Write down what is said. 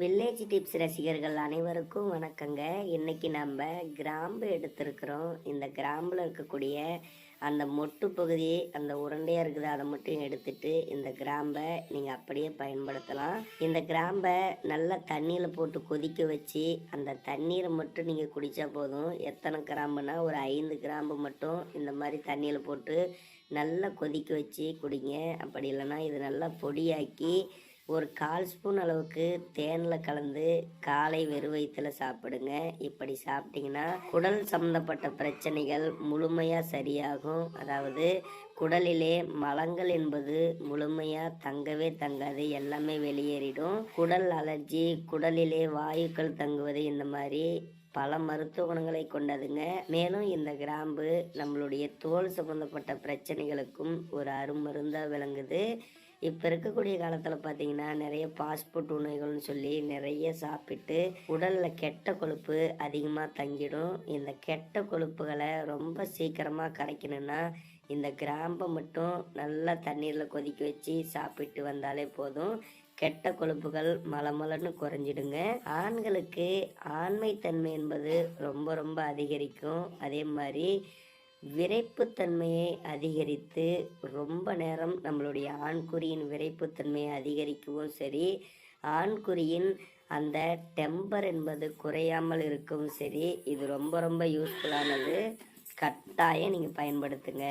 Village tips ரசிகர்கள் அனைவருக்கும் வணக்கங்க. இன்றைக்கி நம்ம கிராம்பு எடுத்திருக்கிறோம். இந்த கிராம்பில் இருக்கக்கூடிய அந்த மொட்டு பகுதி அந்த உருண்டையாக இருக்குது அதை மட்டும் எடுத்துட்டு இந்த கிராம்பை நீங்கள் அப்படியே பயன்படுத்தலாம். இந்த கிராம்பை நல்லா தண்ணியில் போட்டு கொதிக்க வச்சு அந்த தண்ணீரை மட்டும் நீங்கள் குடித்தா போதும். எத்தனை கிராம்புனா ஒரு ஐந்து கிராம்பு மட்டும் இந்த மாதிரி தண்ணியில் போட்டு நல்லா கொதிக்க வச்சு குடிங்க. அப்படி இல்லைன்னா இது நல்லா பொடியாக்கி ஒரு கால் ஸ்பூன் அளவுக்கு தேனில் கலந்து காலை வெறும் வயிற்றுல சாப்பிடுங்க. இப்படி சாப்பிட்டீங்கன்னா குடல் சம்மந்தப்பட்ட பிரச்சனைகள் முழுமையாக சரியாகும். அதாவது குடலிலே மலங்கள் என்பது முழுமையாக தங்கவே தங்காது எல்லாமே வெளியேறிடும். குடல் அலர்ஜி குடலிலே வாயுக்கள் தங்குவது இந்த மாதிரி பல மருத்துவ குணங்களை கொண்டதுங்க. மேலும் இந்த கிராம்பு நம்மளுடைய தோல் சம்பந்தப்பட்ட பிரச்சனைகளுக்கும் ஒரு அருமருந்தாக விளங்குது. இப்போ இருக்கக்கூடிய காலத்தில் பார்த்தீங்கன்னா நிறைய பாஸ்போர்ட் உணவுகள்னு சொல்லி நிறைய சாப்பிட்டு உடலில் கெட்ட கொழுப்பு அதிகமாக தங்கிடும். இந்த கெட்ட கொழுப்புகளை ரொம்ப சீக்கிரமாக கரைக்கணும்னா இந்த கிராம்பை மட்டும் நல்லா தண்ணீரில் கொதிக்க வச்சு சாப்பிட்டு வந்தாலே போதும். கெட்ட கொழுப்புகள் மலமலன்னு குறைஞ்சிடுங்க. ஆண்களுக்கு ஆண்மைத்தன்மை என்பது ரொம்ப ரொம்ப அதிகரிக்கும். அதே மாதிரி விரைப்புத்தன்மையை அதிகரித்து ரொம்ப நேரம் நம்மளுடைய ஆண்குறியின் விரைப்புத்தன்மையை அதிகரிக்கவும் சரி ஆண்குறியின் அந்த டெம்பர் என்பது குறையாமல் இருக்கவும் சரி இது ரொம்ப ரொம்ப யூஸ்ஃபுல்லானது கட்டாயம் நீங்கள் பயன்படுத்துங்க.